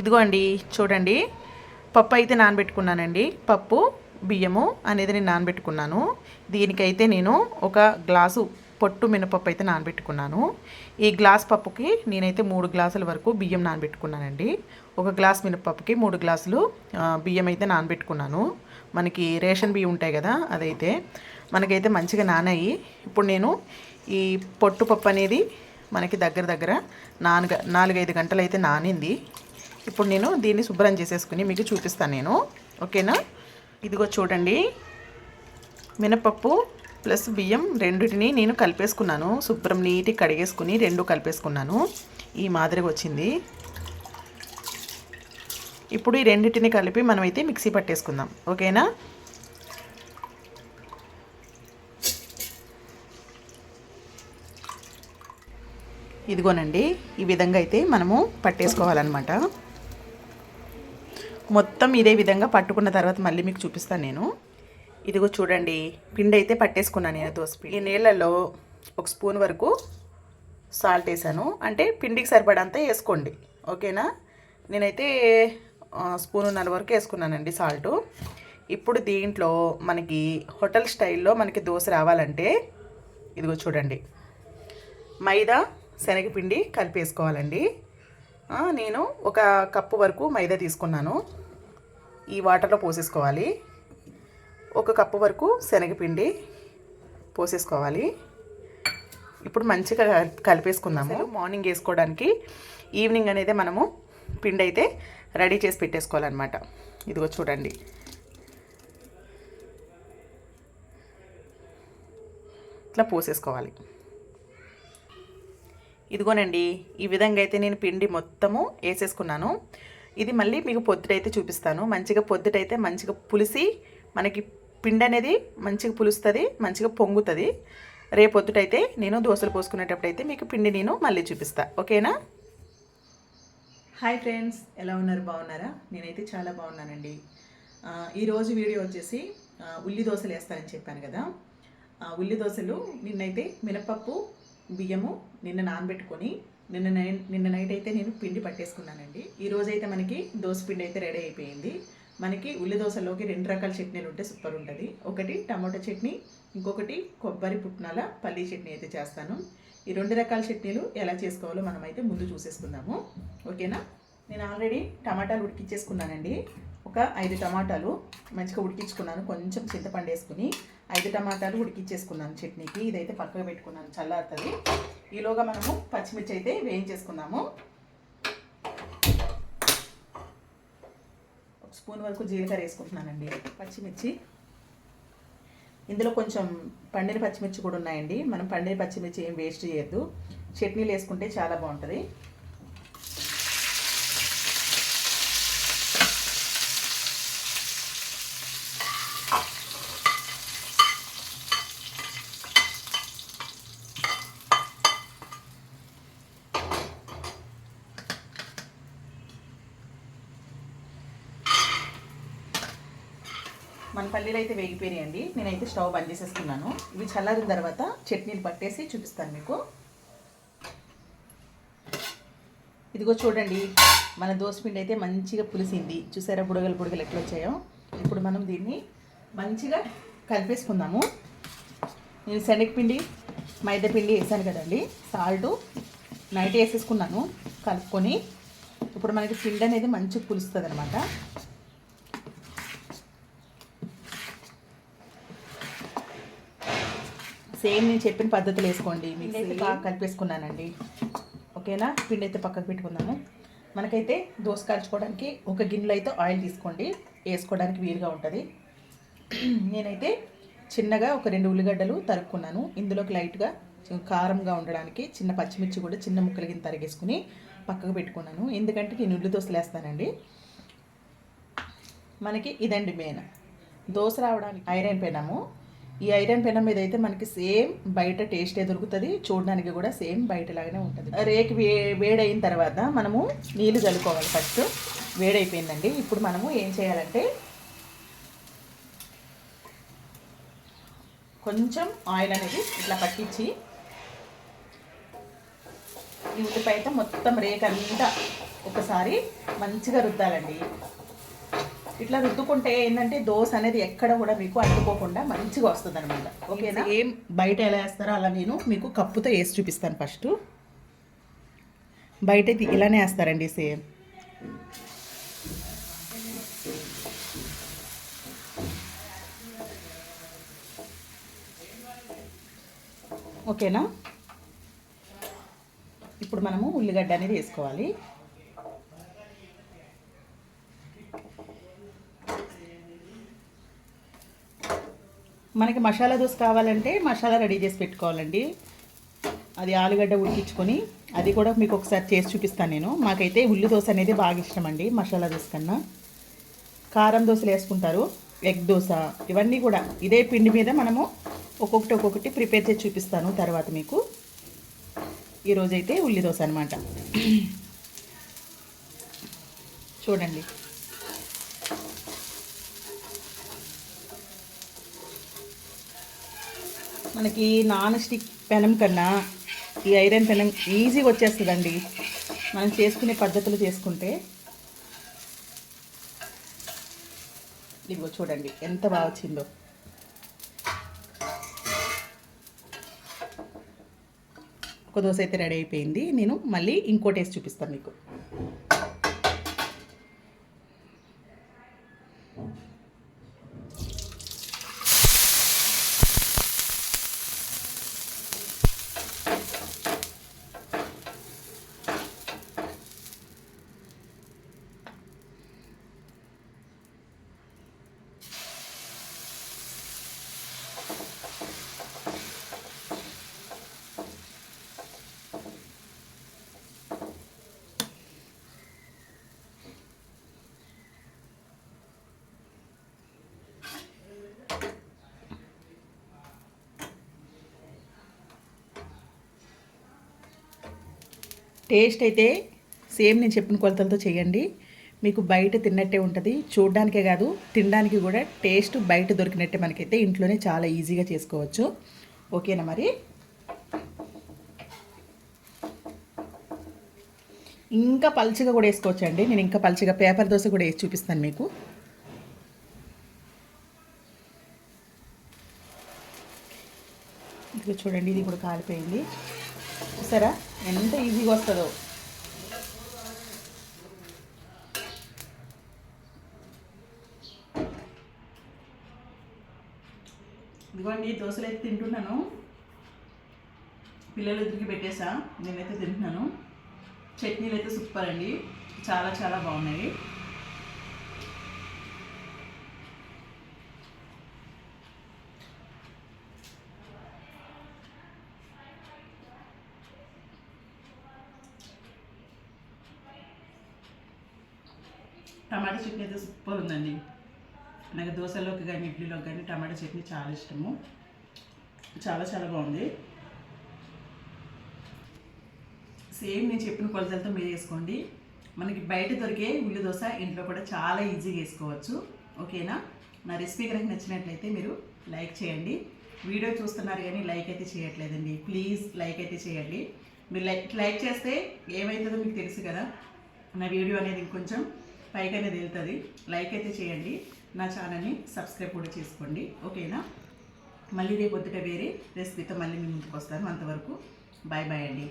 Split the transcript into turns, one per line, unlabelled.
ఇదిగో అండి చూడండి. పప్పు అయితే నానబెట్టుకున్నానండి. పప్పు బియ్యము అనేది నేను నానబెట్టుకున్నాను. దీనికైతే నేను ఒక గ్లాసు పొట్టు మినపప్పు అయితే నానబెట్టుకున్నాను. ఈ గ్లాస్ పప్పుకి నేనైతే మూడు గ్లాసుల వరకు బియ్యం నానబెట్టుకున్నానండి. ఒక గ్లాస్ మినపప్పుకి మూడు గ్లాసులు బియ్యం అయితే నానబెట్టుకున్నాను. మనకి రేషన్ బియ్యం ఉంటాయి కదా అదైతే మనకైతే మంచిగా నానాయి. ఇప్పుడు నేను ఈ పొట్టు పప్పు అనేది మనకి దగ్గర దగ్గర నాలుగు నాలుగైదు గంటలు అయితే నానింది. ఇప్పుడు నేను దీన్ని శుభ్రం చేసేసుకుని మీకు చూపిస్తాను నేను. ఓకేనా? ఇదిగో చూడండి. మినపప్పు ప్లస్ బియ్యం రెండింటిని నేను కలిపేసుకున్నాను. శుభ్రం నీట్గా కడిగేసుకుని రెండు కలిపేసుకున్నాను. ఈ మాదిరిగా వచ్చింది. ఇప్పుడు ఈ రెండింటిని కలిపి మనమైతే మిక్సీ పట్టేసుకుందాం. ఓకేనా? ఇదిగోనండి. ఈ విధంగా అయితే మనము పట్టేసుకోవాలన్నమాట. మొత్తం ఇదే విధంగా పట్టుకున్న తర్వాత మళ్ళీ మీకు చూపిస్తాను నేను. ఇదిగో చూడండి పిండి అయితే పట్టేసుకున్నాను నేను దోసపిండి ఈ నీళ్ళలో ఒక స్పూన్ వరకు సాల్ట్ వేసాను. అంటే పిండికి సరిపడంతా వేసుకోండి. ఓకేనా? నేనైతే స్పూన్నర వరకు వేసుకున్నానండి సాల్ట్. ఇప్పుడు దీంట్లో మనకి హోటల్ స్టైల్లో మనకి దోశ రావాలంటే ఇదిగో చూడండి. మైదా శనగపిండి కలిపేసుకోవాలండి. నేను ఒక కప్పు వరకు మైదా తీసుకున్నాను. ఈ వాటర్లో పోసేసుకోవాలి. ఒక కప్పు వరకు శనగపిండి పోసేసుకోవాలి. ఇప్పుడు మంచిగా కలిపేసుకుందాము. మార్నింగ్ వేసుకోవడానికి ఈవినింగ్ అనేది మనము పిండి అయితే రెడీ చేసి పెట్టేసుకోవాలన్నమాట. ఇదిగో చూడండి. ఇట్లా పోసేసుకోవాలి. ఇదిగోనండి ఈ విధంగా అయితే నేను పిండి మొత్తము వేసేసుకున్నాను. ఇది మళ్ళీ మీకు పొద్దుటైతే చూపిస్తాను. మంచిగా పొద్దుటైతే మంచిగా పులిసి మనకి పిండి అనేది మంచిగా పులుస్తుంది మంచిగా పొంగుతుంది. రేపు పొద్దుటైతే నేను దోశలు పోసుకునేటప్పుడు అయితే మీకు పిండి నేను మళ్ళీ చూపిస్తా. ఓకేనా? హాయ్ ఫ్రెండ్స్ ఎలా ఉన్నారు? బాగున్నారా? నేనైతే చాలా బాగున్నానండి. ఈరోజు వీడియో వచ్చేసి ఉల్లి దోశలు వేస్తానని చెప్పాను కదా. ఉల్లి దోశలు నిన్నైతే మినపప్పు బియ్యము నిన్న నానబెట్టుకొని నిన్న నిన్న నైట్ అయితే నేను పిండి పట్టేసుకున్నానండి. ఈ అయితే మనకి దోశ పిండి అయితే రెడీ అయిపోయింది. మనకి ఉల్లి దోశలోకి రెండు రకాల చట్నీలు ఉంటే సూపర్ ఉంటుంది. ఒకటి టమాటో చట్నీ ఇంకొకటి కొబ్బరి పుట్నాల పల్లీ చట్నీ అయితే చేస్తాను. ఈ రెండు రకాల చట్నీలు ఎలా చేసుకోవాలో మనం అయితే ముందు చూసేసుకుందాము. ఓకేనా? నేను ఆల్రెడీ టమాటాలు ఉడికిచ్చేసుకున్నానండి. ఒక ఐదు టమాటాలు మంచిగా ఉడికించుకున్నాను. కొంచెం చింతపండు వేసుకుని ఐదు టమాటాలు ఉడికిచ్చేసుకున్నాను చట్నీకి. ఇదైతే పక్కకు పెట్టుకున్నాను. చల్లారుతుంది. ఈలోగా మనము పచ్చిమిర్చి అయితే వేయించేసుకుందాము. ఒక స్పూన్ వరకు జీలకర్ర వేసుకుంటున్నానండి పచ్చిమిర్చి. ఇందులో కొంచెం పండిన పచ్చిమిర్చి కూడా ఉన్నాయండి. మనం పండిన పచ్చిమిర్చి ఏం వేస్ట్ చేయొద్దు. చట్నీలు వేసుకుంటే చాలా బాగుంటుంది. మన పల్లీలు అయితే వేగిపోయినాయండి. నేనైతే స్టవ్ బంద్ చేసేసుకున్నాను. ఇవి చల్లారిన తర్వాత చట్నీలు పట్టేసి చూపిస్తాను మీకు. ఇదిగో చూడండి మన దోసపిండి అయితే మంచిగా పులిసింది. చూసారా బుడగలు బుడగలు ఎట్లా వచ్చాయో? ఇప్పుడు మనం దీన్ని మంచిగా కలిపేసుకుందాము. నేను శనగపిండి మైదాపిండి వేసాను కదండి. సాల్ట్ నైట్ వేసేసుకున్నాను కలుపుకొని. ఇప్పుడు మనకి పిండి అనేది మంచిగా పులుస్తుంది అనమాట సేమ్ నేను చెప్పిన పద్ధతులు వేసుకోండి. పిండి అయితే బాగా కలిపేసుకున్నానండి. ఓకేనా? పిండి అయితే పక్కకు పెట్టుకుందాము. మనకైతే దోశ కాల్చుకోవడానికి ఒక గిన్నెలో అయితే ఆయిల్ తీసుకోండి. వేసుకోవడానికి వీలుగా ఉంటుంది. నేనైతే చిన్నగా ఒక రెండు ఉల్లిగడ్డలు తరుక్కున్నాను. ఇందులోకి లైట్గా కారంగా ఉండడానికి చిన్న పచ్చిమిర్చి కూడా చిన్న ముక్కలు కింద తరిగేసుకుని పక్కకు పెట్టుకున్నాను. ఎందుకంటే నేను ఉల్లి దోశలు వేస్తానండి. మనకి ఇదండి మెయిన్. దోశ రావడానికి ఐరన్ పెనము. ఈ ఐరన్ పెనం మీద అయితే మనకి సేమ్ బయట టేస్టే దొరుకుతుంది. చూడడానికి కూడా సేమ్ బయట లాగానే ఉంటుంది. రేకు వే వేడైన తర్వాత మనము నీళ్ళు చల్లుకోవాలి ఫస్ట్. వేడైపోయిందండి. ఇప్పుడు మనము ఏం చేయాలంటే కొంచెం ఆయిల్ అనేది ఇట్లా పట్టించి ఈ ఉల్లిపాయ అయితే మొత్తం రేకంతా ఒకసారి మంచిగా రుద్దాలండి. ఇట్లా రుద్దుకుంటే ఏంటంటే దోశ అనేది ఎక్కడ కూడా మీకు అంటుకోకుండా మంచిగా వస్తుంది అనమాట ఓకేనా? ఏం బయట ఎలా వేస్తారో అలా నేను మీకు కప్పుతో వేసి చూపిస్తాను ఫస్ట్. బయట ఇలానే వేస్తారండి సేమ్. ఓకేనా? ఇప్పుడు మనము ఉల్లిగడ్డ అనేది వేసుకోవాలి. మనకి మసాలా దోశ కావాలంటే మసాలా రెడీ చేసి పెట్టుకోవాలండి. అది ఆలుగడ్డ ఉడికించుకొని అది కూడా మీకు ఒకసారి చేసి చూపిస్తాను నేను. మాకైతే ఉల్లి దోశ అనేది బాగా ఇష్టం అండి మసాలా దోశ కన్నా. కారం దోశలు వేసుకుంటారు ఎగ్ దోశ ఇవన్నీ కూడా. ఇదే పిండి మీద మనము ఒక్కొక్కటి ఒక్కొక్కటి ప్రిపేర్ చేసి చూపిస్తాను తర్వాత మీకు. ఈరోజైతే ఉల్లి దోశ అనమాట చూడండి. మనకి నాన్ స్టిక్ పెనం కన్నా ఈ ఐరన్ పెనం ఈజీగా వచ్చేస్తుందండి. మనం చేసుకునే పద్ధతులు చేసుకుంటే. ఇదిగో చూడండి ఎంత బాగా వచ్చిందో. ఒక దోశ అయితే రెడీ అయిపోయింది. నేను మళ్ళీ ఇంకోటి వేసి చూపిస్తాను మీకు. టేస్ట్ అయితే సేమ్ నేను చెప్పిన కొలతలతో చేయండి. మీకు బయట తిన్నట్టే ఉంటుంది. చూడడానికే కాదు తినడానికి కూడా టేస్ట్ బయట దొరికినట్టే మనకైతే ఇంట్లోనే చాలా ఈజీగా చేసుకోవచ్చు. ఓకేనా మరి? ఇంకా పల్చగా కూడా వేసుకోవచ్చు అండి నేను ఇంకా పల్చగా పేపర్ దోశ కూడా వేసి చూపిస్తాను మీకు. ఇది చూడండి ఇది కూడా కాలిపోయింది. చూసారా ఎంత ఈజీగా వస్తుందో. ఇదిగోండి దోశలు అయితే తింటున్నాను. పిల్లలు ఇద్దరికి పెట్టేసా నేనైతే తింటున్నాను. చట్నీలు అయితే సూపర్ అండి. చాలా చాలా బాగున్నాయి. టమాటా చట్నీ అయితే సూపర్ ఉందండి. నాకు దోశలోకి కానీ ఇడ్లీలోకి కానీ టమాటా చట్నీ చాలా ఇష్టము. చాలా చాలా బాగుంది. సేమ్ నేను చెప్పిన కొలతలతో మీరు వేసుకోండి. మనకి బయట దొరికే ఉల్లి దోశ ఇంట్లో కూడా చాలా ఈజీగా వేసుకోవచ్చు. ఓకేనా? నా రెసిపీ కనుక నచ్చినట్లయితే మీరు లైక్ చేయండి. వీడియో చూస్తున్నారు కానీ లైక్ అయితే చేయట్లేదండి. ప్లీజ్ లైక్ అయితే చేయండి. మీరు లైక్ లైక్ చేస్తే ఏమవుతుందో మీకు తెలుసు కదా. నా వీడియో అనేది ఇంకొంచెం పైకి అనేది వెళ్తుంది లైక్ అయితే చేయండి. నా ఛానల్ని సబ్స్క్రైబ్ కూడా చేసుకోండి. ఓకేనా? మళ్ళీ రేపు పొద్దుట వేరే రెసిపీతో మళ్ళీ మీ ముందుకు వస్తాను. అంతవరకు బాయ్ బాయ్ అండి.